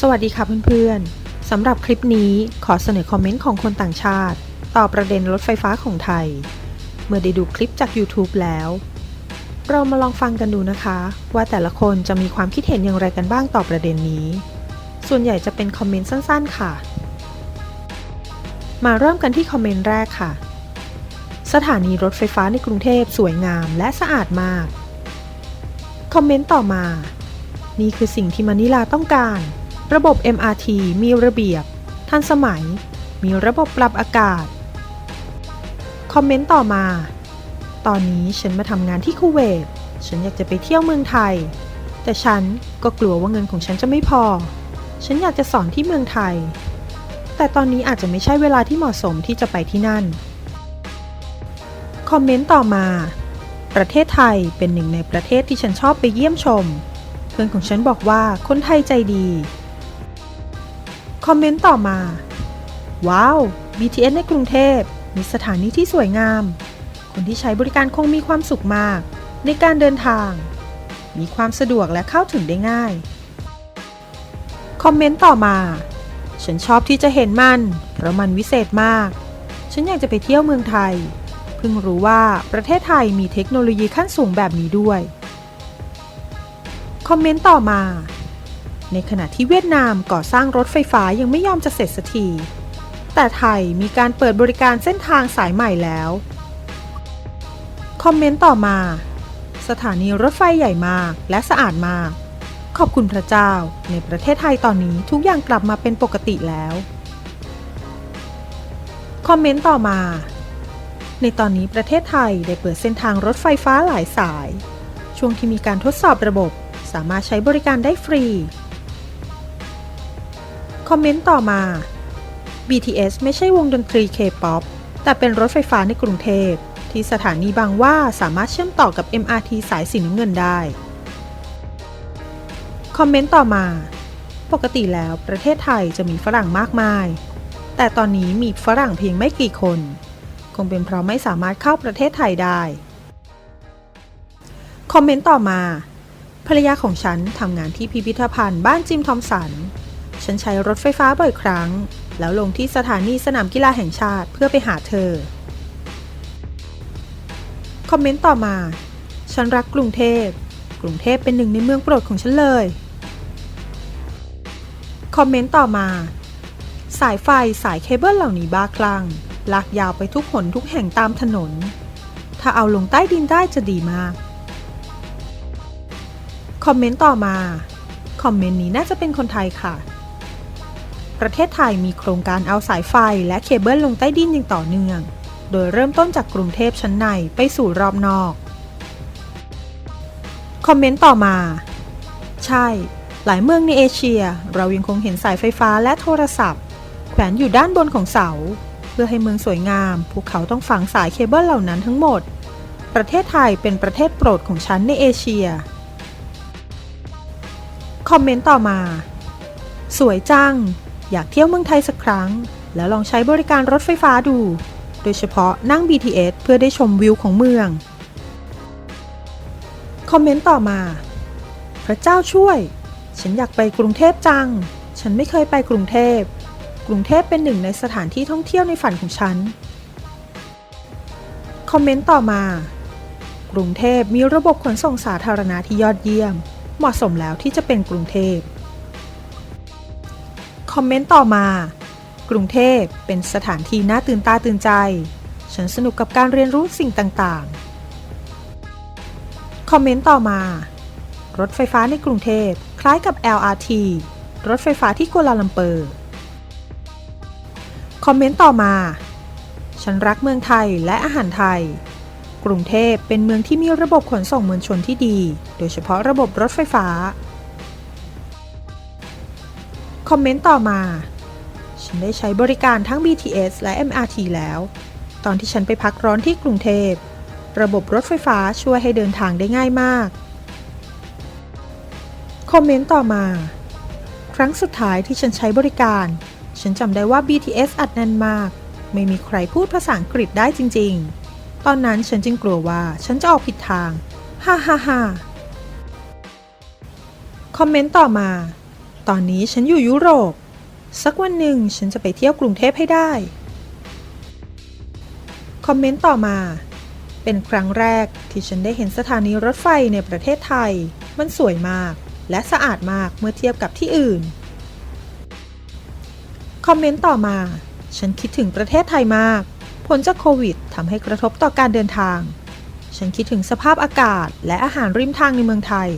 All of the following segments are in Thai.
สวัสดีค่ะเพื่อนๆ สำหรับคลิปนี้ขอเสนอคอมเมนต์ของคนต่างชาติ ต่อประเด็นรถไฟฟ้าของไทย เมื่อได้ดูคลิปจาก YouTube แล้ว เรามาลองฟังกันดูนะคะ ว่าแต่ละคนจะมีความคิดเห็นอย่างไรกันบ้างต่อประเด็นนี้ ส่วนใหญ่จะเป็นคอมเมนต์สั้นๆ ค่ะ มาเริ่มกันที่คอมเมนต์แรกค่ะ สถานีรถไฟฟ้าในกรุงเทพสวยงามและสะอาดมาก คอมเมนต์ต่อมา นี่คือสิ่งที่มะนิลาต้องการ ระบบ MRT มีระเบียบ ทันสมัย มีระบบปรับอากาศ คอมเมนต์ต่อมา ตอนนี้ฉันมาทำงานที่คูเวต ฉันอยากจะไปเที่ยวเมืองไทย แต่ฉันก็กลัวว่าเงินของฉันจะไม่พอ ฉันอยากจะสอนที่เมืองไทย แต่ตอนนี้อาจจะไม่ใช่เวลาที่เหมาะสมที่จะไปที่นั่น คอมเมนต์ต่อมา ประเทศไทยเป็นหนึ่งในประเทศที่ฉันชอบไปเยี่ยมชม เพื่อนของฉันบอกว่าคนไทยใจดี คอมเมนต์ต่อมา ว้าว BTS ในกรุงเทพ มีสถานีที่สวยงาม คนที่ใช้บริการคงมีความสุขมาก ในการเดินทาง มีความสะดวกและเข้าถึงได้ง่าย คอมเมนต์ต่อมา ฉันชอบที่จะเห็นมัน เพราะมันวิเศษมาก ฉันอยากจะไปเที่ยวเมืองไทย เพิ่งรู้ว่าประเทศไทยมีเทคโนโลยีขั้นสูงแบบนี้ด้วย คอมเมนต์ต่อมา ในขณะที่เวียดนามก่อสร้างรถไฟฟ้ายังไม่ยอมจะเสร็จสักที แต่ไทยมีการเปิดบริการเส้นทางสายใหม่แล้ว คอมเมนต์ต่อมา สถานีรถไฟใหญ่มากและสะอาดมาก ขอบคุณพระเจ้า ในประเทศไทยตอนนี้ทุกอย่างกลับมาเป็นปกติแล้ว คอมเมนต์ต่อมา ในตอนนี้ประเทศไทยได้เปิดเส้นทางรถไฟฟ้าหลายสาย ช่วงที่มีการทดสอบระบบสามารถใช้บริการได้ฟรี คอมเมนต์ต่อมา BTS ไม่ใช่วงดนตรี K-POP แต่เป็นรถไฟฟ้าในกรุงเทพ ที่สถานีบางว่าสามารถเชื่อมต่อกับ MRT สายสีน้ำเงินได้ คอมเมนต์ต่อมา ปกติแล้วประเทศไทยจะมีฝรั่งมากมาย แต่ตอนนี้มีฝรั่งเพียงไม่กี่คน คงเป็นเพราะไม่สามารถเข้าประเทศไทยได้ คอมเมนต์ต่อมา ภรรยาของฉันทำงานที่พิพิธภัณฑ์บ้านจิมทอมสัน ฉันใช้รถไฟฟ้าบ่อยครั้ง แล้วลงที่สถานีสนามกีฬาแห่งชาติเพื่อไปหาเธอ คอมเมนต์ต่อมา ฉันรักกรุงเทพ กรุงเทพเป็นหนึ่งในเมืองโปรดของฉันเลย คอมเมนต์ต่อมา สายไฟสายเคเบิลเหล่านี้บ้าคลั่ง ลากยาวไปทุกหนทุกแห่งตามถนน ถ้าเอาลงใต้ดินได้จะดีมาก คอมเมนต์ต่อมาคอมเมนต์นี้น่าจะเป็นคนไทยค่ะ ประเทศไทยมีโครงการเอาสายไฟและเคเบิลลงใต้ดินอย่างต่อเนื่อง โดยเริ่มต้นจากกรุงเทพชั้นในไปสู่รอบนอก คอมเมนต์ต่อมา ใช่ หลายเมืองในเอเชีย เรายังคงเห็นสายไฟฟ้าและโทรศัพท์ แขวนอยู่ด้านบนของเสา เพื่อให้เมืองสวยงาม พวกเขาต้องฝังสายเคเบิลเหล่านั้นทั้งหมด ประเทศไทยเป็นประเทศโปรดของฉันในเอเชีย คอมเมนต์ต่อมา สวยจัง อยากเที่ยวเมืองไทยสักครั้ง แล้วลองใช้บริการรถไฟฟ้าดู โดยเฉพาะนั่ง BTS เพื่อได้ชมวิวของเมือง คอมเมนต์ต่อมา พระเจ้าช่วย ฉันอยากไปกรุงเทพจัง ฉันไม่เคยไปกรุงเทพ กรุงเทพเป็นหนึ่งในสถานที่ท่องเที่ยวในฝันของฉัน คอมเมนต์ต่อมา กรุงเทพมีระบบขนส่งสาธารณะที่ยอดเยี่ยม เหมาะสมแล้วที่จะเป็นกรุงเทพ คอมเมนต์ต่อมา กรุงเทพเป็นสถานที่น่าตื่นตาตื่นใจ ฉันสนุกกับการเรียนรู้สิ่งต่างๆ คอมเมนต์ต่อมา รถไฟฟ้าในกรุงเทพคล้ายกับ LRT รถไฟฟ้าที่กัวลาลัมเปอร์ คอมเมนต์ต่อมา ฉันรักเมืองไทยและอาหารไทย กรุงเทพเป็นเมืองที่มีระบบขนส่งมวลชนที่ดี โดยเฉพาะระบบรถไฟฟ้า คอมเมนต์ต่อมา ฉันได้ใช้บริการทั้ง BTS และ MRT แล้ว ตอนที่ฉันไปพักร้อนที่กรุงเทพ ระบบรถไฟฟ้าช่วยให้เดินทางได้ง่ายมาก คอมเมนต์ต่อมา ครั้งสุดท้ายที่ฉันใช้บริการ ฉันจำได้ว่า BTS อัดแน่นมาก ไม่มีใครพูดภาษาอังกฤษได้จริง ๆ ตอนนั้นฉันจึงกลัวว่าฉันจะออกผิดทาง ฮ่าฮ่าฮ่าคอมเมนต์ต่อมา ตอนนี้ฉันอยู่ยุโรป สักวันหนึ่งฉันจะไปเที่ยวกรุงเทพให้ได้ คอมเมนต์ต่อมา เป็นครั้งแรกที่ฉันได้เห็นสถานีรถไฟในประเทศไทย มันสวยมาก และสะอาดมากเมื่อเทียบกับที่อื่น คอมเมนต์ต่อมา ฉันคิดถึงประเทศไทยมาก ผลจากโควิดทำให้กระทบต่อการเดินทาง ฉันคิดถึงสภาพอากาศและอาหารริมทางในเมืองไทย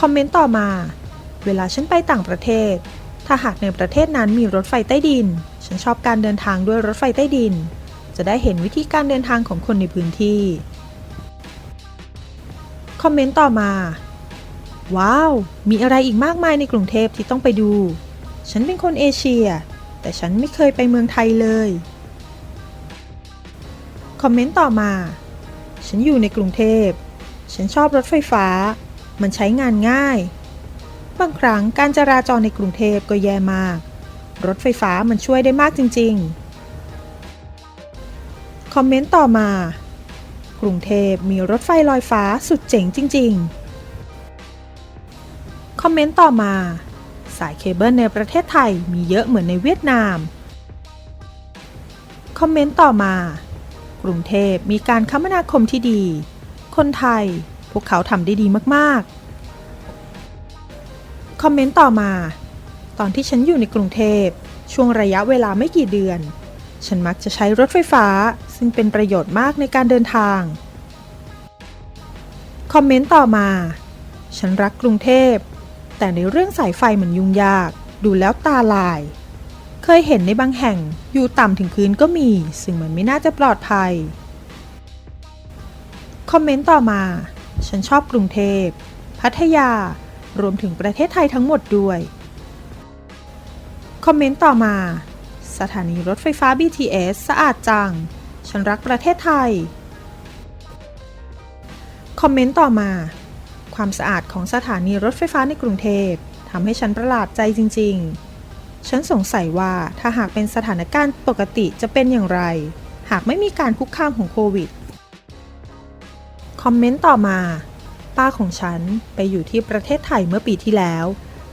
คอมเมนต์ต่อมา เวลาฉันไปต่างประเทศ ถ้าหากในประเทศนั้นมีรถไฟใต้ดิน ฉันชอบการเดินทางด้วยรถไฟใต้ดิน จะได้เห็นวิธีการเดินทางของคนในพื้นที่ คอมเมนต์ต่อมา ว้าว มีอะไรอีกมากมายในกรุงเทพที่ต้องไปดู ฉันเป็นคนเอเชีย แต่ฉันไม่เคยไปเมืองไทยเลย คอมเมนต์ต่อมา ฉันอยู่ในกรุงเทพ ฉันชอบรถไฟฟ้า มันใช้งานง่าย บางครั้งการจราจรในกรุงเทพก็แย่มาก รถไฟฟ้ามันช่วยได้มากจริง ๆ คอมเมนต์ต่อมา กรุงเทพมีรถไฟลอยฟ้าสุดเจ๋งจริง ๆ คอมเมนต์ต่อมา สายเคเบิลในประเทศไทยมีเยอะเหมือนในเวียดนาม คอมเมนต์ต่อมา กรุงเทพมีการคมนาคมที่ดี คนไทย พวกเขาทำได้ดีมากๆ คอมเมนต์ต่อมา ตอนที่ฉันอยู่ในกรุงเทพ ช่วงระยะเวลาไม่กี่เดือน ฉันมักจะใช้รถไฟฟ้า ซึ่งเป็นประโยชน์มากในการเดินทาง คอมเมนต์ต่อมา ฉันรักกรุงเทพ แต่ในเรื่องสายไฟมันยุ่งยาก ดูแล้วตาลาย เคยเห็นในบางแห่งอยู่ต่ำถึงพื้นก็มี ซึ่งมันไม่น่าจะปลอดภัย คอมเมนต์ต่อมา ฉันชอบกรุงเทพ พัทยา รวมถึงประเทศไทยทั้งหมดด้วย คอมเมนต์ต่อมา สถานีรถไฟฟ้า BTS สะอาดจัง ฉันรักประเทศไทย คอมเมนต์ต่อมา ความสะอาดของสถานีรถไฟฟ้าในกรุงเทพทำให้ฉันประหลาดใจจริง ๆ ฉันสงสัยว่าถ้าหากเป็นสถานการณ์ปกติจะเป็นอย่างไร หากไม่มีการคุกคามของโควิด คอมเมนต์ต่อมา ป้าของฉันไปอยู่ที่ประเทศไทยเมื่อปีที่แล้ว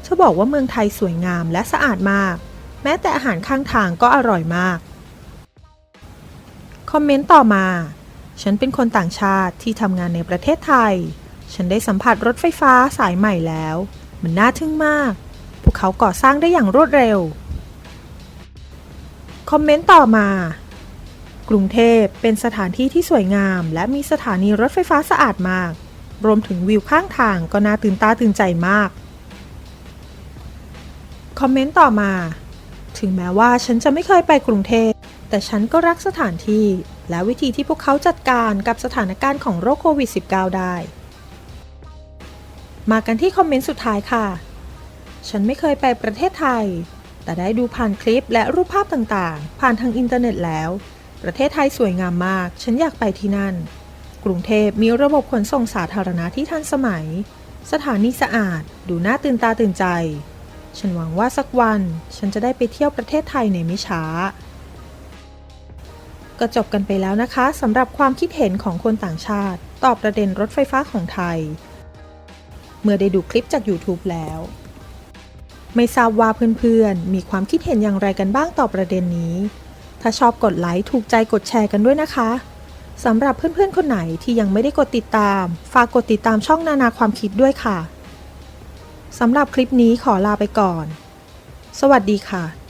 เธอบอกว่าเมืองไทยสวยงามและสะอาดมาก แม้แต่อาหารข้างทางก็อร่อยมาก คอมเมนต์ต่อมา ฉันเป็นคนต่างชาติที่ทำงานในประเทศไทย ฉันได้สัมผัสรถไฟฟ้าสายใหม่แล้ว มันน่าทึ่งมาก พวกเขาก่อสร้างได้อย่างรวดเร็ว คอมเมนต์ต่อมา กรุงเทพเป็นสถานที่ที่สวยงาม และมีสถานีรถไฟฟ้าสะอาดมาก รวมถึงวิวข้างทางก็น่าตื่นตาตื่นใจมาก คอมเมนต์ต่อมา ถึงแม้ว่าฉันจะไม่เคยไปกรุงเทพ แต่ฉันก็รักสถานที่ และวิธีที่พวกเขาจัดการกับสถานการณ์ของโรคโควิด -19 ได้ มากันที่คอมเมนต์สุดท้ายค่ะ ฉันไม่เคยไปประเทศไทย แต่ได้ดูผ่านคลิปและรูปภาพต่างๆ ผ่านทางอินเทอร์เน็ตแล้ว ประเทศไทยสวยงามมาก ฉันอยากไปที่นั่น กรุงเทพมีระบบขนส่งสาธารณะที่ทันสมัย สถานีสะอาด ดูน่าตื่นตาตื่นใจ ฉันหวังว่าสักวัน ฉันจะได้ไปเที่ยวประเทศไทยในไม่ช้า ก็จบกันไปแล้วนะคะสำหรับความคิดเห็นของคนต่างชาติ ต่อประเด็นรถไฟฟ้าของไทย เมื่อได้ดูคลิปจาก YouTube แล้ว ไม่ทราบว่าเพื่อนๆ มีความคิดเห็นอย่างไรกันบ้างต่อประเด็นนี้ ถ้าชอบกดไลค์ถูกใจกดแชร์กันด้วยนะคะสำหรับเพื่อนๆคนไหนที่ยังไม่ได้กดติดตาม ฝากกดติดตามช่องนานาความคิดด้วยค่ะสำหรับคลิปนี้ขอลาไปก่อน สวัสดีค่ะ